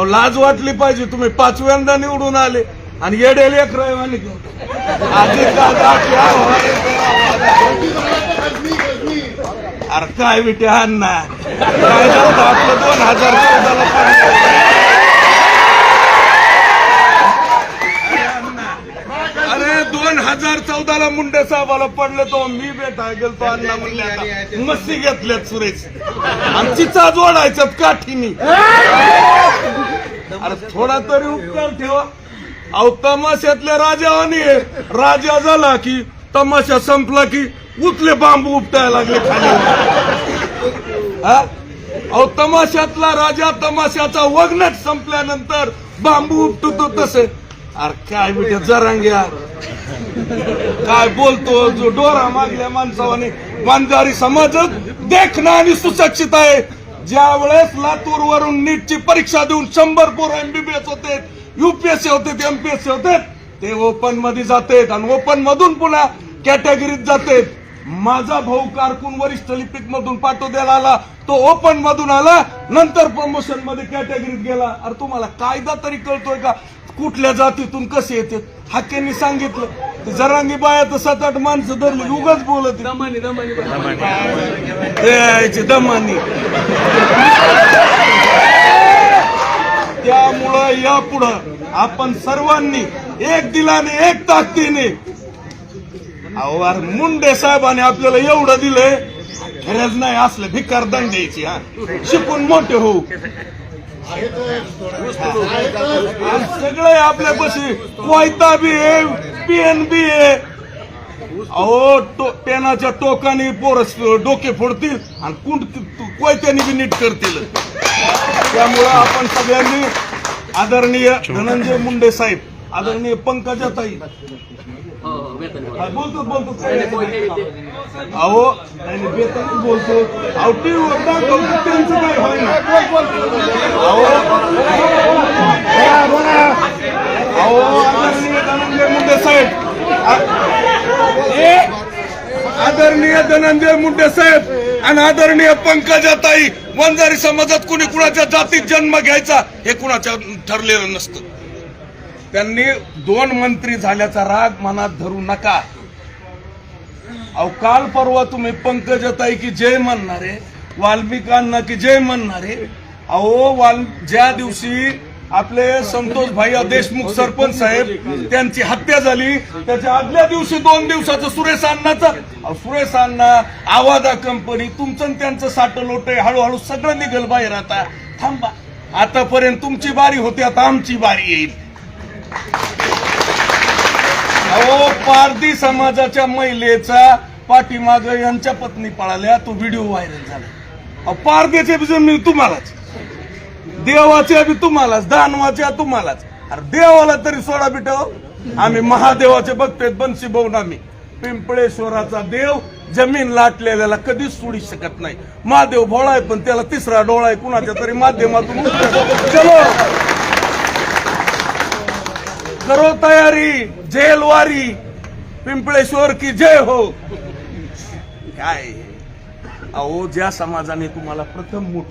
अहो लाज वाटली पाहिजे तुम्ही. पाचव्यांदा निवडून आले आणि येडेल एक रहिवानी आधी का अरे काय विटे अण्णा. काय झालं? आपलं दोन हजार चौदाला अरे दोन हजार चौदाला मुंडे साहेबाला पडले तो. मी बेटा गेलतो अण्णा म्हणले मस्ती घेतल्यात सुरेश. आमची चाज ओढायच्यात काठीनी. अरे थोडा तरी उपकार ठेवा. अहो तमाशातल्या राजावानी राजा झाला की तमाशा संपला की उतले बांबू उपटायला लागले खाली. हा? अहो तमाशातला राजा तमाशाचा वगनट संपल्यानंतर बांबू उपटतो तसे. अरे काय बेटा जरांग्या. काय बोलतो जो डोरा मागल्या माणसावाने? मानदारी समाजच देखणं आणि सुशिक्षित आहे. ज्या वेळेस लातूर वरून नीटची परीक्षा देऊन शंभर पोर एमबीबीएस होते युपीएससी होते एमपीएससी होते ते ओपनमध्ये जाते आणि ओपन मधून पुन्हा कॅटेगरीत जाते माझा भाऊ कारकून वरिष्ठ लिपिक मधून पाठवद्याला आला तो ओपन मधून आला नंतर प्रमोशनमध्ये कॅटेगरीत गेला. अरे तुम्हाला कायदा तरी कळतोय का? कुठल्या जातीतून कसे येते हाकेंनी सांगितलं. जरांगी बाया तर सात आठ माणसं धरली उगाच बोलत दमानी दमानी दमानी. त्यामुळं यापुढं आपण सर्वांनी एक दिलाने एक ताकदीने अहो मुंडे साहेबांनी आपल्याला एवढं दिलंय. गरज नाही असलं भिकार दंड द्यायची हा. शिकून मोठे होऊ. सगळे आपल्या पशी कोयता बी आहे बी आहे अहो टो- पेनाच्या टोकाने पोरस डोके फोडतील आणि कुंड कोयत्याने बी नीट करतील. त्यामुळं आपण सगळ्यांनी आदरणीय धनंजय मुंडे साहेब आदरणीय पंकजा ताई. बोलतो बोलतो अहो नाही, बेतन बोलतो अहो टी वर दाखवतो त्यांचं काय होईल अहो आदरणीय धनंजय मुंडे साहेब आ- हे आदरणीय धनंजय मुंडे साहेब आणि आदरणीय पंकजाताई वंजारी समाजात कुणी कुणाच्या जातीत जन्म घ्यायचा हे कुणाच्या ठरलेलं नसतं. त्यांनी दोन मंत्री झाल्याचा राग मनात धरू नका. अहो काल परवा तुम्ही पंकजताई की जय म्हणणारे वाल्मिकांना की जय म्हणणारे अहो वाल ज्या दिवशी आपले संतोष भाई देशमुख सरपंच साहेब त्यांची हत्या झाली. त्याच्या आदल्या दिवशी दोन दिवसाचं सुरेश अण्णाचं सुरेश अण्णा आवादा कंपनी तुमचं त्यांचं साठ लोटे हळूहळू सगळं निघल बाहेर आता. थांबा. आतापर्यंत तुमची बारी होती आता आमची बारी येईल. अहो पारधी समाजाच्या महिलेचा पाठीमाग यांच्या पत्नी पळाल्या तो व्हिडिओ व्हायरल झाला. पारधीचे तुम्हालाच. देवाच्या बी तुम्हालाच दानवाच्या तुम्हालाच. अरे देवाला तरी सोडा बिट. आम्ही महादेवाचे बघतोय बनशी भाऊन आम्ही. पिंपळेश्वराचा देव जमीन लाटलेल्याला कधीच सोडू शकत नाही. महादेव भोळा आहे पण त्याला तिसरा डोळा आहे कुणाच्या तरी माध्यमातून. चलो. करो तयारी जेलवारी पिंपळेश्वर की जय हो. काय? अहो ज्या समाजाने तुम्हाला प्रथम मोठ